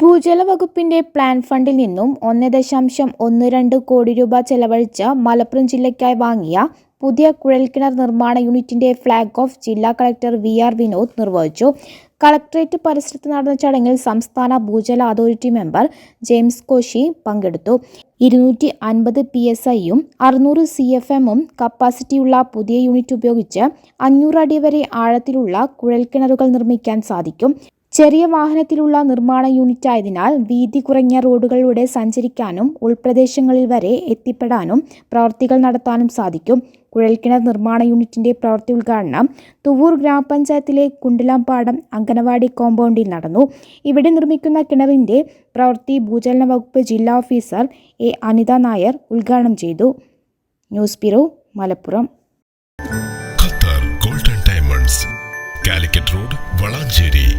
ഭൂജല വകുപ്പിന്റെ പ്ലാൻ ഫണ്ടിൽ നിന്നും ഒന്ന് ദശാംശം ഒന്ന് രണ്ട് കോടി രൂപ ചെലവഴിച്ച് മലപ്പുറം ജില്ലയ്ക്കായി വാങ്ങിയ പുതിയ കുഴൽക്കിണർ നിർമ്മാണ യൂണിറ്റിന്റെ ഫ്ളാഗ് ഓഫ് ജില്ലാ കളക്ടർ വി ആർ വിനോദ് നിർവഹിച്ചു. കളക്ടറേറ്റ് പരിസരത്ത് നടന്ന ചടങ്ങിൽ സംസ്ഥാന ഭൂജല അതോറിറ്റി മെമ്പർ ജെയിംസ് കോശി പങ്കെടുത്തു. ഇരുന്നൂറ്റി അൻപത് പി എസ് ഐയും അറുന്നൂറ് സി എഫ് എമ്മും കപ്പാസിറ്റിയുള്ള പുതിയ യൂണിറ്റ് ഉപയോഗിച്ച് അഞ്ഞൂറ് അടി വരെ ആഴത്തിലുള്ള കുഴൽക്കിണറുകൾ നിർമ്മിക്കാൻ സാധിക്കും. ചെറിയ വാഹനത്തിലുള്ള നിർമ്മാണ യൂണിറ്റായതിനാൽ വീതി കുറഞ്ഞ റോഡുകളിലൂടെ സഞ്ചരിക്കാനും ഉൾപ്രദേശങ്ങളിൽ വരെ എത്തിപ്പെടാനും പ്രവൃത്തികൾ നടത്താനും സാധിക്കും. കുഴൽക്കിണർ നിർമ്മാണ യൂണിറ്റിന്റെ പ്രവൃത്തി ഉദ്ഘാടനം തുവൂർ ഗ്രാമപഞ്ചായത്തിലെ കുണ്ടിലാംപാടം അംഗനവാടി കോമ്പൗണ്ടിൽ നടന്നു. ഇവിടെ നിർമ്മിക്കുന്ന കിണറിന്റെ പ്രവൃത്തി ഭൂചലന വകുപ്പ് ജില്ലാ ഓഫീസർ എ അനിത നായർ ഉദ്ഘാടനം ചെയ്തു. News bureau Malappuram. Qatar golden diamonds Calicut road Valanchery.